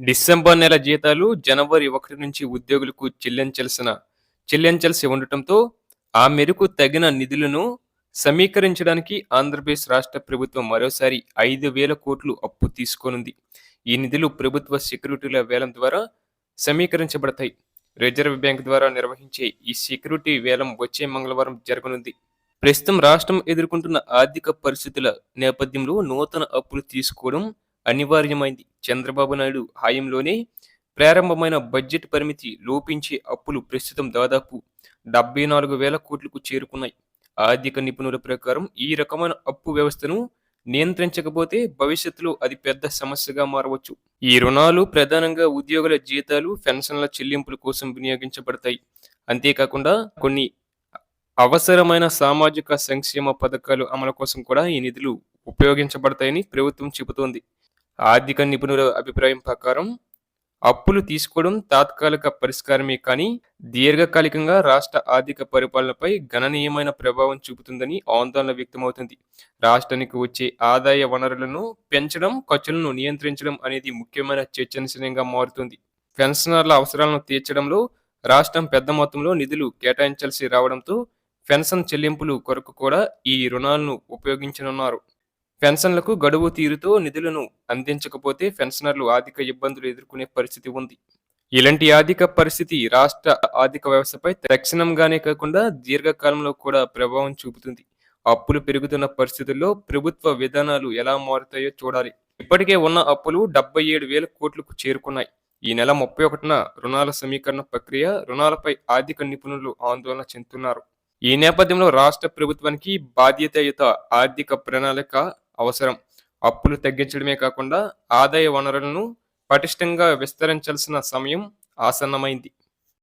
December నెల జీతాలు జనవరి ఒకటి నుంచి ఉద్యోగులకు చెల్లించాల్సిన చెల్లించాల్సి ఉండటంతో ఆ మేరకు తగిన నిధులను సమీకరించడానికి ఆంధ్రప్రదేశ్ రాష్ట్ర ప్రభుత్వం మరోసారి ఐదు వేల కోట్లు అప్పు తీసుకోనుంది. ఈ నిధులు ప్రభుత్వ సెక్యూరిటీల వేలం ద్వారా సమీకరించబడతాయి. రిజర్వ్ బ్యాంక్ ద్వారా నిర్వహించే ఈ సెక్యూరిటీ వేలం వచ్చే మంగళవారం జరగనుంది. ప్రస్తుతం రాష్ట్రం ఎదుర్కొంటున్న ఆర్థిక పరిస్థితుల నేపథ్యంలో నూతన అప్పులు తీసుకోవడం అనివార్యమైంది. చంద్రబాబు నాయుడు హాయంలోనే ప్రారంభమైన బడ్జెట్ పరిమితి లోపించే అప్పులు ప్రస్తుతం దాదాపు డెబ్బై నాలుగు వేల కోట్లకు చేరుకున్నాయి. ఆర్థిక నిపుణుల ప్రకారం ఈ రకమైన అప్పు వ్యవస్థను నియంత్రించకపోతే భవిష్యత్తులో అది పెద్ద సమస్యగా మారవచ్చు. ఈ రుణాలు ప్రధానంగా ఉద్యోగుల జీతాలు పెన్షన్ల చెల్లింపుల కోసం వినియోగించబడతాయి. అంతేకాకుండా కొన్ని అవసరమైన సామాజిక సంక్షేమ పథకాలు అమలు కోసం కూడా ఈ నిధులు ఉపయోగించబడతాయని ప్రభుత్వం చెబుతోంది. ఆర్థిక నిపుణుల అభిప్రాయం ప్రకారం అప్పులు తీసుకోవడం తాత్కాలిక పరిష్కారమే కానీ దీర్ఘకాలికంగా రాష్ట్ర ఆర్థిక పరిపాలనపై గణనీయమైన ప్రభావం చూపుతుందని ఆందోళన వ్యక్తమవుతుంది. రాష్ట్రానికి వచ్చే ఆదాయ వనరులను పెంచడం ఖర్చులను నియంత్రించడం అనేది ముఖ్యమైన చర్చనీయంగా మారుతుంది. పెన్షనర్ల అవసరాలను తీర్చడంలో రాష్ట్రం పెద్ద మొత్తంలో నిధులు కేటాయించాల్సి రావడంతో పెన్షన్ చెల్లింపులు కొరకు కూడా ఈ రుణాలను ఉపయోగించనున్నారు. పెన్షన్లకు గడువు తీరుతో నిధులను అందించకపోతే పెన్షనర్లు ఆర్థిక ఇబ్బందులు ఎదుర్కొనే పరిస్థితి ఉంది. ఇలాంటి ఆర్థిక పరిస్థితి రాష్ట్ర ఆర్థిక వ్యవస్థపై తక్షణంగానే కాకుండా దీర్ఘకాలంలో కూడా ప్రభావం చూపుతుంది. అప్పులు పెరుగుతున్న పరిస్థితుల్లో ప్రభుత్వ విధానాలు ఎలా మారుతాయో చూడాలి. ఇప్పటికే ఉన్న అప్పులు డెబ్బై ఏడు వేల కోట్లకు చేరుకున్నాయి. ఈ నెల ముప్పై ఒకటిన రుణాల సమీకరణ ప్రక్రియ రుణాలపై ఆర్థిక నిపుణులు ఆందోళన చెందుతున్నారు. ఈ నేపథ్యంలో రాష్ట్ర ప్రభుత్వానికి బాధ్యతయుత ఆర్థిక ప్రణాళిక అవసరం. అప్పులు తగ్గించడమే కాకుండా ఆదాయ వనరులను పటిష్టంగా విస్తరించాల్సిన సమయం ఆసన్నమైంది.